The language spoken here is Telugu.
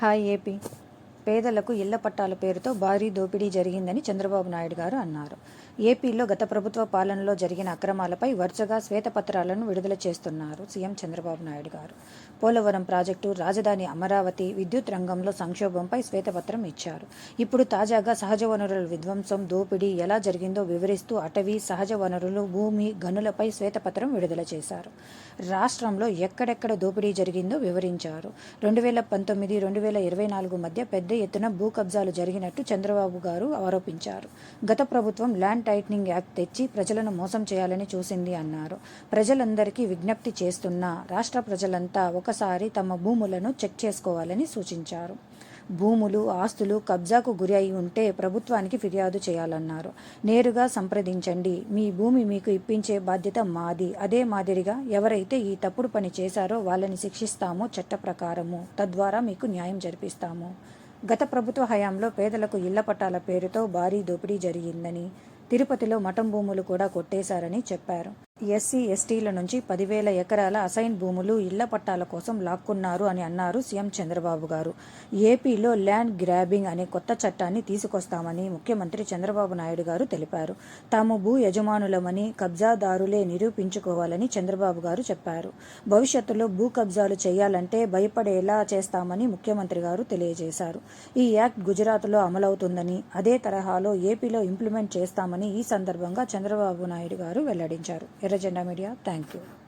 హాయ్ ఏపీ పేదలకు ఇళ్ళ పట్టాల పేరుతో భారీ దోపిడీ జరిగిందని చంద్రబాబు నాయుడు గారు అన్నారు. ఏపీలో గత ప్రభుత్వ పాలనలో జరిగిన అక్రమాలపై వరుసగా శ్వేతపత్రాలను విడుదల చేస్తున్నారు సీఎం చంద్రబాబు నాయుడు గారు. పోలవరం ప్రాజెక్టు రాజధాని అమరావతి విద్యుత్ రంగంలో సంక్షోభంపై శ్వేతపత్రం ఇచ్చారు. ఇప్పుడు తాజాగా సహజ వనరుల విధ్వంసం దోపిడీ ఎలా జరిగిందో వివరిస్తూ అటవీ సహజ వనరులు భూమి గనులపై శ్వేతపత్రం విడుదల చేశారు. రాష్ట్రంలో ఎక్కడెక్కడ దోపిడీ జరిగిందో వివరించారు. రెండు వేల పంతొమ్మిది రెండు వేల ఇరవై నాలుగు మధ్య పెద్ద ఎత్తున భూ కబ్జాలు జరిగినట్టు చంద్రబాబు గారు ఆరోపించారు. గత ప్రభుత్వం ల్యాండ్ టైటనింగ్ యాక్ట్ తెచ్చి ప్రజలను మోసం చేయాలని చూసింది అన్నారు. ప్రజలందరికీ విజ్ఞప్తి చేస్తున్నా రాష్ట్ర ప్రజలంతా ఒకసారి తమ భూములను చెక్ చేసుకోవాలని సూచించారు. భూములు ఆస్తులు కబ్జాకు గురి అయి ఉంటే ప్రభుత్వానికి ఫిర్యాదు చేయాలన్నారు. నేరుగా సంప్రదించండి. మీ భూమి మీకు ఇప్పించే బాధ్యత మాది. అదే మాదిరిగా ఎవరైతే ఈ తప్పుడు పని చేశారో వాళ్ళని శిక్షిస్తామో చట్ట ప్రకారము. తద్వారా మీకు న్యాయం జరిపిస్తాము. గత ప్రభుత్వ హయాంలో పేదలకు ఇళ్ళ పట్టాల పేరుతో భారీ దోపిడీ జరిగిందని తిరుపతిలో మఠం భూములు కూడా కొట్టేశారని చెప్పారు. ఎస్సీ ఎస్టీల నుంచి పదివేల ఎకరాల అసైన్ భూములు ఇళ్ళ పట్టాల కోసం లాక్కున్నారు అని అన్నారు సీఎం చంద్రబాబు గారు. ఏపీలో ల్యాండ్ గ్రాబింగ్ అనే కొత్త చట్టాన్ని తీసుకొస్తామని ముఖ్యమంత్రి చంద్రబాబు నాయుడు గారు తెలిపారు. తాము భూ యజమానులమని కబ్జాదారులే నిరూపించుకోవాలని చంద్రబాబు గారు చెప్పారు. భవిష్యత్తులో భూ కబ్జాలు చేయాలంటే భయపడేలా చేస్తామని ముఖ్యమంత్రి గారు తెలియజేశారు. ఈ యాక్ట్ గుజరాత్లో అమలవుతుందని అదే తరహాలో ఏపీలో ఇంప్లిమెంట్ చేస్తామని ఈ సందర్భంగా చంద్రబాబు నాయుడు గారు వెల్లడించారు. Era Media. Thank you.